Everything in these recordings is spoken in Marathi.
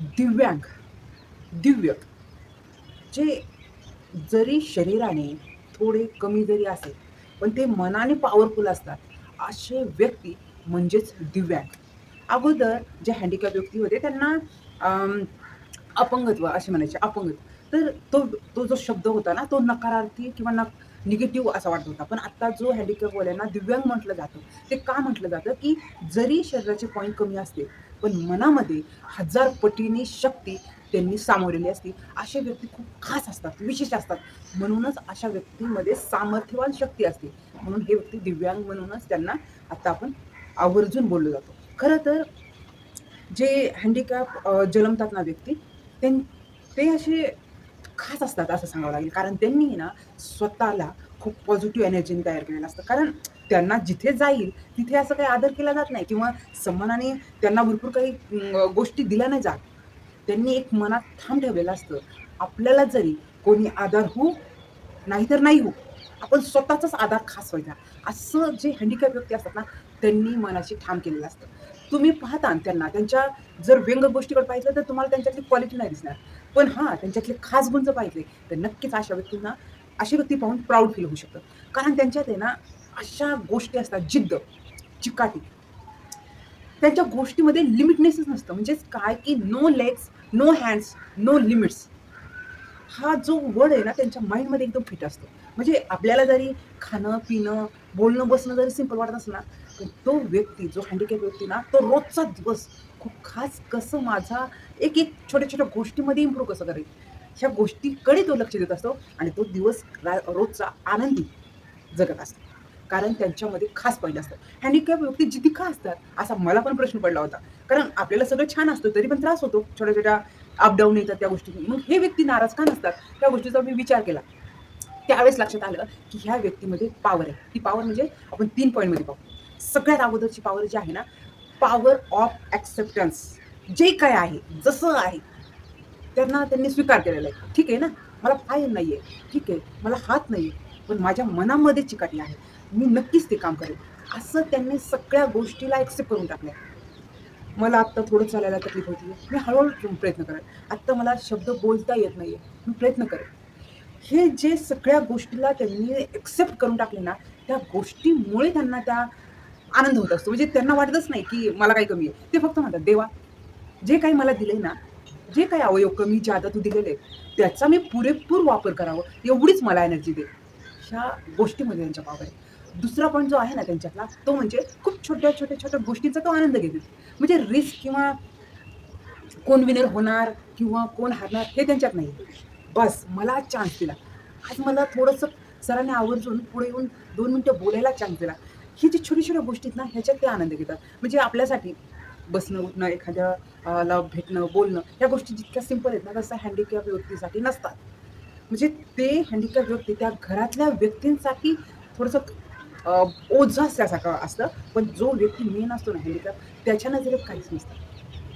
दिव्यांग दिव्य जे जरी शरीराने थोडे कमी जरी असेल पण ते मनाने पॉवरफुल असतात असे व्यक्ती म्हणजेच दिव्यांग. अगोदर जे हँडिकॅप व्यक्ती होते त्यांना अपंगत्व असे म्हणायचे अपंगत्व. तर तो तो जो शब्द होता ना तो नकारार्थी किंवा न निगेटिव्ह असा वाटत होता. पण आत्ता जो हँडिकॅपवाल्यांना दिव्यांग म्हटलं जातं ते का म्हटलं जातं की जरी शरीराचे पॉईंट कमी असते पण मनामध्ये हजार पटीने शक्ती त्यांनी सामोरलेली असते. अशा व्यक्ती खूप खास असतात विशेष असतात. म्हणूनच अशा व्यक्तीमध्ये सामर्थ्यवान शक्ती असते. म्हणून हे व्यक्ती दिव्यांग म्हणूनच त्यांना आता आपण आवर्जून बोललो जातो. खरं तर जे हँडिकॅप जन्मतात ना व्यक्ती त्यां ते असे खास असतात असं सांगावं लागेल. कारण त्यांनी ना स्वतःला खूप पॉझिटिव्ह एनर्जीने तयार केलेलं असतं. कारण त्यांना जिथे जाईल तिथे असं काही आदर केला जात नाही किंवा सन्मानाने त्यांना भरपूर काही गोष्टी दिल्या नाही जात. त्यांनी एक मनात ठाम ठेवलेलं असतं. आपल्याला जरी कोणी आधार हो नाहीतर नाही हो आपण स्वतःचाच आधार खास व्हायचा. असं जे हँडिकॅप व्यक्ती असतात ना त्यांनी मनाशी ठाम केलेलं असतं. तुम्ही पाहता त्यांना त्यांच्या जर व्यंग गोष्टीकडे पाहिलं तर तुम्हाला त्यांच्यातली क्वालिटी नाही दिसणार. पण हां त्यांच्यातले खास गुण जर पाहिजे तर नक्कीच अशा व्यक्तींना अशी व्यक्ती पाहून प्राऊड फील होऊ शकतं कारण त्यांच्यात आहे ना अशा गोष्टी असतात जिद्द चिकाटी. त्यांच्या गोष्टीमध्ये लिमिटनेसच नसतं. म्हणजेच काय की no legs no hands no limits हा जो वर्ड आहे ना त्यांच्या माइंडमध्ये एकदम फिट असतो. म्हणजे आपल्याला जरी खाणं पिणं बोलणं बसणं जरी सिंपल वाटत असलं ना पण तो व्यक्ती जो हँडिकॅप व्यक्ती ना तो रोजचा दिवस खूप खास कसं माझा एक एक छोट्या छोट्या गोष्टीमध्ये इम्प्रूव्ह कसं करेल? ह्या गोष्टीकडे तो लक्ष देत असतो आणि तो दिवस रा रोजचा आनंदी जगत असतो. कारण त्यांच्यामध्ये खास पॉईंट असतं. हँडिकॅप व्यक्ती जिथे का असतात? असा मला पण प्रश्न पडला होता. कारण आपल्याला सगळं छान असतं तरी पण त्रास होतो. छोट्या छोट्या अपडाऊन येतात त्या गोष्टी मग हे व्यक्ती नाराज का नसतात? त्या गोष्टीचा मी विचार केला. त्यावेळेस लक्षात आलं की ह्या व्यक्तीमध्ये पॉवर आहे. ती पॉवर म्हणजे आपण तीन पॉईंटमध्ये पाहू. सगळ्यात अगोदरची पॉवर जी आहे ना पॉवर ऑफ ॲक्सेप्टन्स जे काय आहे जसं आहे त्यांना त्यांनी स्वीकार केलेला आहे. ठीक आहे ना? मला पाय नाही आहे ठीक आहे? मला हात नाही आहे पण माझ्या मनामध्ये चिकाटी आहे. मी नक्कीच ते काम करेन. असं त्यांनी सगळ्या गोष्टीला ॲक्सेप्ट करून टाकल्या. मला आत्ता थोडं चालायला तकलीफ होती मी हळूहळू प्रयत्न करेन. आत्ता मला शब्द बोलता येत नाही आहे मी प्रयत्न करेन. हे जे सगळ्या गोष्टीला त्यांनी ॲक्सेप्ट करून टाकले ना त्या गोष्टीमुळे त्यांना त्या आनंद होत असतो. म्हणजे त्यांना वाटतच नाही की मला काही कमी आहे. ते फक्त म्हणतात देवा जे काही मला दिले ना जे काही अवयव कमी आता तू दिलेले त्याचा मी पुरेपूर वापर करावा एवढीच मला एनर्जी दे. ह्या गोष्टीमध्ये त्यांच्या पावर आहे दुसरा पॉईंट जो आहे ना त्यांच्यातला तो म्हणजे खूप छोट्या छोट्या छोट्या गोष्टींचा तो आनंद घेतील म्हणजे रिस्क किंवा कोण विनर होणार किंवा कोण हारणार हे त्यांच्यात नाही बस मला चान्स दिला. आज मला थोडंसं सरांनी आवर्जून पुढे येऊन दोन मिनटं बोलायला चान्स दिला. ही जी छोटी छोट्या गोष्टी आहेत ना ह्याच्यात ते आनंद घेतात. म्हणजे आपल्यासाठी बसणं उठणं एखाद्या भेटणं बोलणं ह्या गोष्टी जितक्या सिंपल आहेत ना तसं हँडिकॅप व्यक्तीसाठी नसतात. म्हणजे ते हँडिकॅप व्यक्ती त्या घरातल्या व्यक्तींसाठी थोडंसं अं, ओझं असल्यासारखं असतं. पण जो व्यक्ती मेन असतो ना हँडिकॅप त्याच्या नजरेत काहीच नसतं.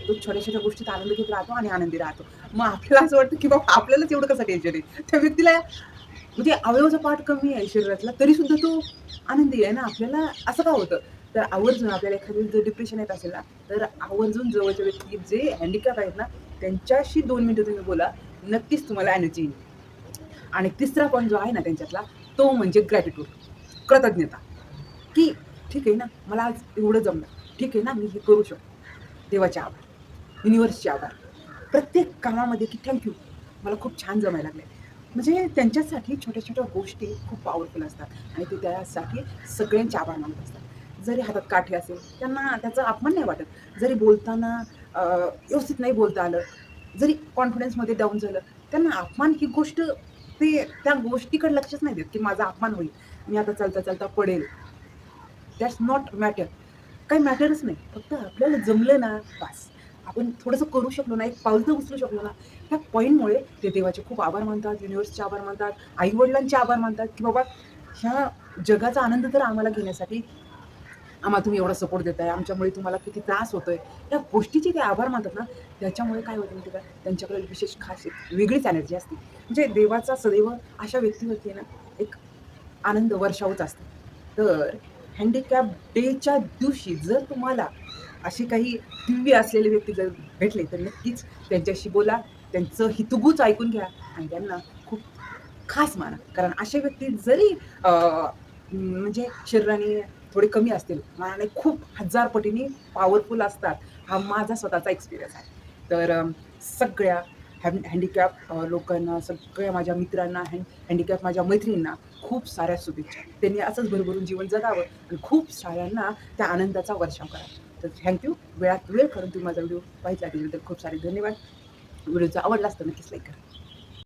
तो छोट्या छोट्या गोष्टीत आनंद घेत राहतो आणि आनंदी राहतो. मग आपल्याला असं वाटतं की बाबा आपल्यालाच एवढं कसं टेन्शन आहे? त्या व्यक्तीला म्हणजे अवयवाचा पाठ कमी आहे शरीरातला तरीसुद्धा तो आनंदी आहे ना? आपल्याला असं का होतं? तर आवर्जून आपल्याला एखादी जर डिप्रेशन येत असेल ना तर आवर्जून जवळच्या व्यक्ती जे हँडिकॅप आहेत ना त्यांच्याशी दोन मिनटं तुम्ही बोला नक्कीच तुम्हाला एनर्जी येईल. आणि तिसरा पॉईंट जो आहे ना त्यांच्यातला तो म्हणजे ग्रॅटिट्यूड कृतज्ञता. की ठीक आहे ना मला आज एवढं जमलं. ठीक आहे ना मी हे करू शकतो. देवाचे आभार. युनिवर्सचे आभार. प्रत्येक कामामध्ये की थँक्यू मला खूप छान जमायला लागले म्हणजे त्यांच्यासाठी छोट्या छोट्या गोष्टी खूप पॉवरफुल असतात. आणि ते त्यासाठी सगळ्यांचे आभार मानत असतात. जरी हातात काठी असेल त्यांना त्याचा अपमान नाही वाटत. जरी बोलताना व्यवस्थित नाही बोलता आलं जरी कॉन्फिडन्समध्ये डाऊन झालं त्यांना अपमान ही गोष्ट ते त्या गोष्टीकडे लक्षच नाही देत की माझा अपमान होईल. मी आता चालता चालता पडेल. दॅट्स नॉट मॅटर काही मॅटरच नाही. फक्त आपल्याला जमलं ना बस. आपण थोडंसं करू शकलो ना एक पाऊल तर उचलू शकलो ना त्या पॉईंटमुळे ते देवाचे खूप आभार मानतात युनिव्हर्सचे आभार मानतात आईवडिलांचे आभार मानतात की बाबा ह्या जगाचा आनंद तर आम्हाला घेण्यासाठी आम्हाला तुम्ही एवढा सपोर्ट देताय आमच्यामुळे तुम्हाला किती त्रास होतोय. या गोष्टीचे ते आभार मानतात ना त्याच्यामुळे काय होतं माहिती का त्यांच्याकडे विशेष खास एक वेगळीच एनर्जी असते. म्हणजे देवाचा सदैव अशा व्यक्तीवरती ना एक आनंद वर्षावच असतो. तर हँडिकॅप डेच्या दिवशी जर तुम्हाला असे काही दिव्य असलेले व्यक्ती जर भेटले तर नक्कीच त्यांच्याशी बोला त्यांचं हितगूच ऐकून घ्या आणि त्यांना खूप खास माना. कारण असे व्यक्ती जरी म्हणजे शरीराने थोडे कमी असतील. आणि खूप हजार पटीने पॉवरफुल असतात. हा माझा स्वतःचा एक्सपिरियन्स आहे. तर सगळ्या हॅ हँडिकॅप लोकांना सगळ्या माझ्या मित्रांना हॅ हँडिकॅप माझ्या मैत्रिणींना खूप साऱ्या शुभेच्छा. त्यांनी असंच भरभरून जीवन जगावं आणि खूप साऱ्यांना त्या आनंदाचा वर्षाव करा. तर थँक्यू वेळात वेळ करून तुम्ही माझा व्हिडिओ पाहिजे त्याबद्दल खूप सारे धन्यवाद. व्हिडिओ जर आवडला असतं नक्कीच लाईक करा.